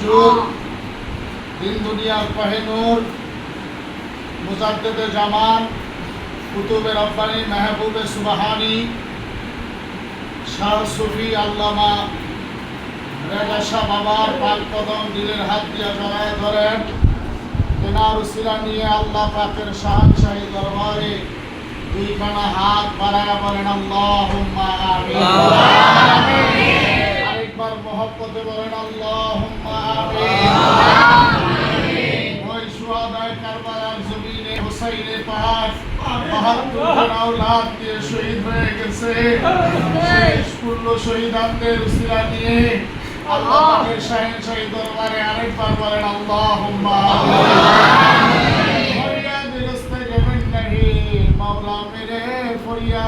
হুজুর দিন দুনিয়ার কহেনুর মুজাদ্দেদে জামান, কুতুবে রব্বানি মেহবুবে সুবাহানি, শাহ সুফি আল্লামা রেজা শাহ বাবার পাক কদম দিলের হাত দিয়া জড়ায় ধরেন। তেনার উসিলা নিয়ে আল্লাহ পাকের শাহানশাহী দরবারে দুইখানা হাত বাড়ায় বলেন, আল্লাহুম্মা আমিন। একবার মহব্বতে বলেন আল্লাহ ওই সোয়াদায় কারবালার জমিনে হোসাইনে পাহাড় মাওলা মেরে ফরিয়া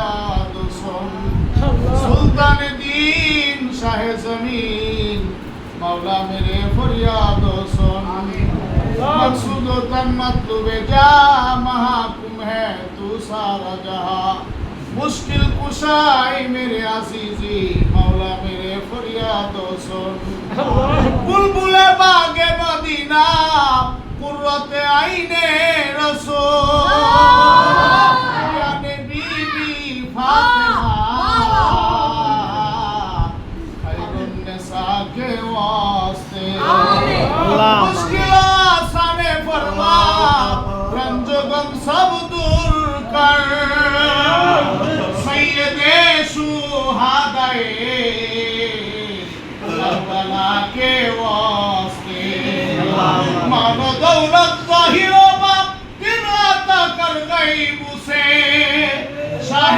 दोसन मकसूद तन मतलब जा महाकुम है तू सारा जहां मुश्किल कुशाई मेरे आसीजी मौला मेरे फरियाद सुन बुलबुले बागे मदीना कुर्रत आईने रसूल সব কর সৈয়দে সুহাদায়ে কে ওয়াস্তে মানো দৌলত জাহির বা তিনাতা কর গাইব সে। শাহ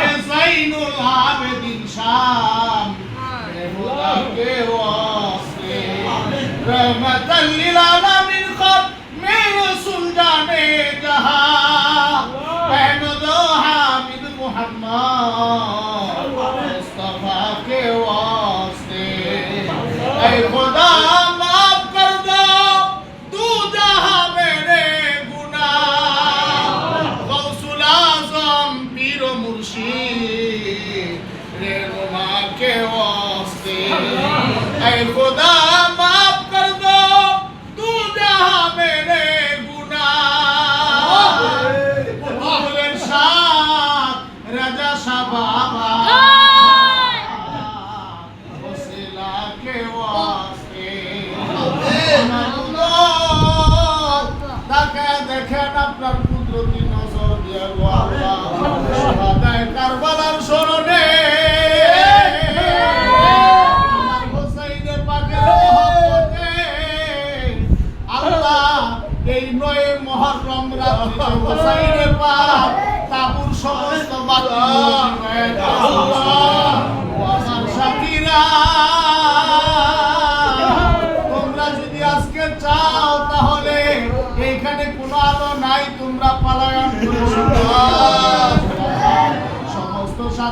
কারবালার স্মরণে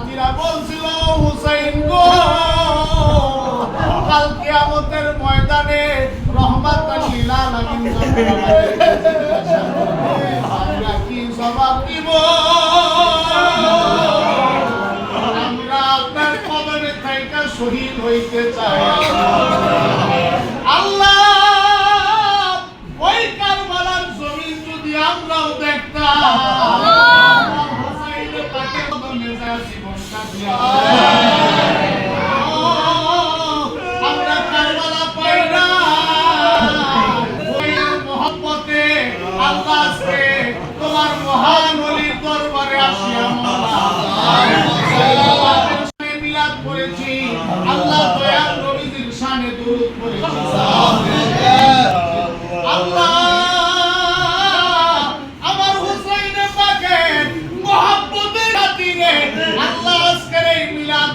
সাথীরা বলছিল, হুসাইন গো, কাল কিয়ামতের ময়দানে রহমত লিল যখন আমরা কি জবাব দিব? আমরা আপনার কদমে থাইকা শহীদ হইতে চাই। Yeah.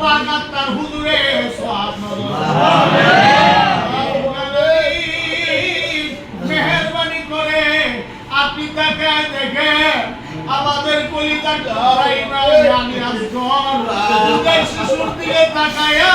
পাক আপনি তাকে দেখে আমাদের কলিতা লড়াই আমি আজ শিশুর দিকে তাকায়া।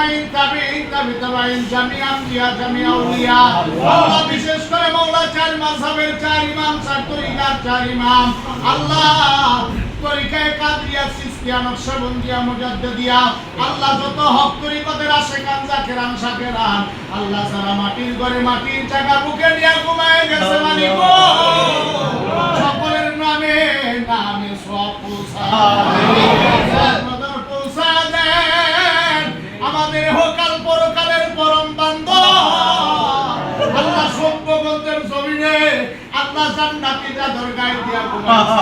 সাহাবী আজমাইন তাবিঈন তাবি তাবাইন জামি আম্বিয়া, জামি আউলিয়া। আল্লাহ বিশেষ করে মাওলা চার মাযহাবের চার ইমাম, চার তরিকার চার ইমাম। আল্লাহ তরিকায় কাদরিয়া সিস্তিয়া, নকশবন্দিয়া, মুজাদ্দিদিয়া। আল্লাহ যত হক তরিকতের আশেকান জাকেরান শাকেরান আল্লাহ সারা মাটির ঘরে মাটির জায়গা বুকে নিয়ে ঘুমায় গেছে মালিক। সকলের নামে নামে সব পৌঁছা আল্লাহ জান্নাতিটা দরগায় গায়ে দিয়া ঘুমাইছে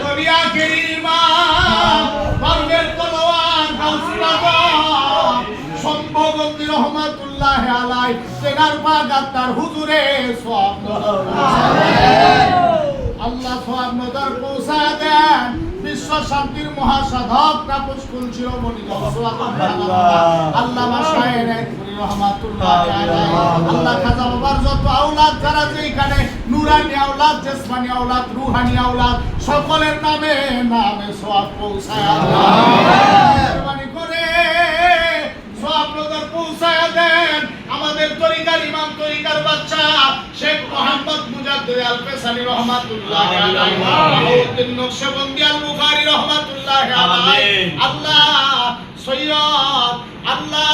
নবিয়া কেরিমা পারভের তলোয়ার গাউসুল আজম সম্ভবন্তি রহমাতুল্লাহ আলাই তেনার বাগাতার হুজুরে সব আল্লাহ সব নজর পৌঁছা দেন। বিশ্ব শান্তির মহাসাধক তাপস কুল শিরোমণি আল্লাহ। রহমাতুল্লাহ আল্লাহ। খাজা বাবার যত আওলাদ যারা যেখানে নুরানি আওলাদ জেসমানি আওলাদ রুহানি আওলাদ সকলের নামে নামে সব পৌঁছায়। আল্লাহ। আল রহমাতুল্লাহ আলাইহি নকশবন্দি আল বুখারী রহমাতুল্লাহ আলাইহি। আল্লাহ সৈয়দ আল্লাহ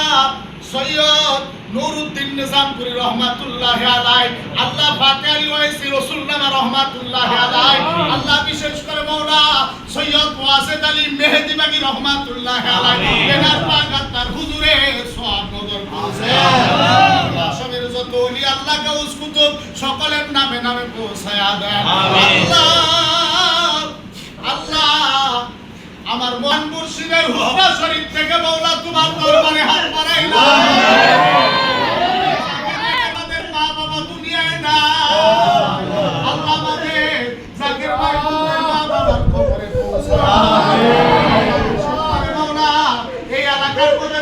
সৈয়দ নুরুদ্দিন নিজামপুরি রহমাতুল্লাহ আলাই আল্লাহ ওয়াইসি রসুলনামা রহমাতুল্লাহ আলাই আল্লাহ বিশেষ করে মৌলা সৈয়দ ওয়াসেদ আলী মেহেদি বাগি রহমাতুল্লাহ আলাই হুজুরে সব নজর পৌঁছে আল্লাহ সবের যত ওলি আল্লাহ কাউস কুতুব সকলের নামে দেন আল্লাহ আল্লাহ আমার মন মুর্শিদের হুসনা শরীফ থেকে মৌলা তোমার দরবারে হাত বাড়াইলাম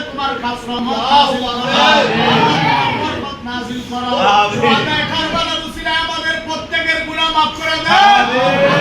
তোমার রহমত নাযিল করো। hakkına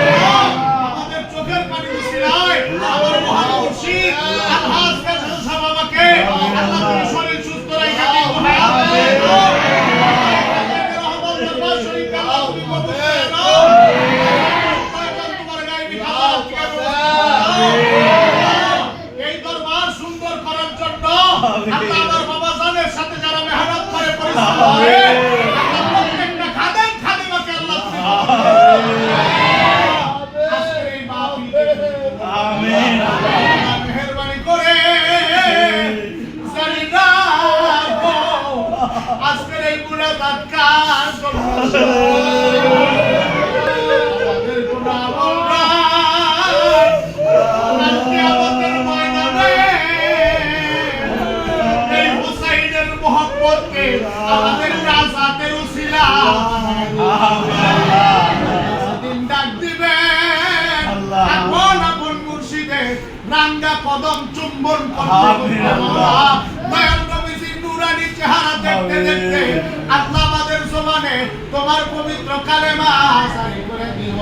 আমাদের রাজাতের উসিলা। দিন ডাক দিবেন আল্লাহ। আপন মুর্শিদে রাঙ্গা কদম চুম্বন আমিন, দেখতে দেখতে আল্লাহ জমানে তোমার পবিত্র কালেমা সারি করে দিও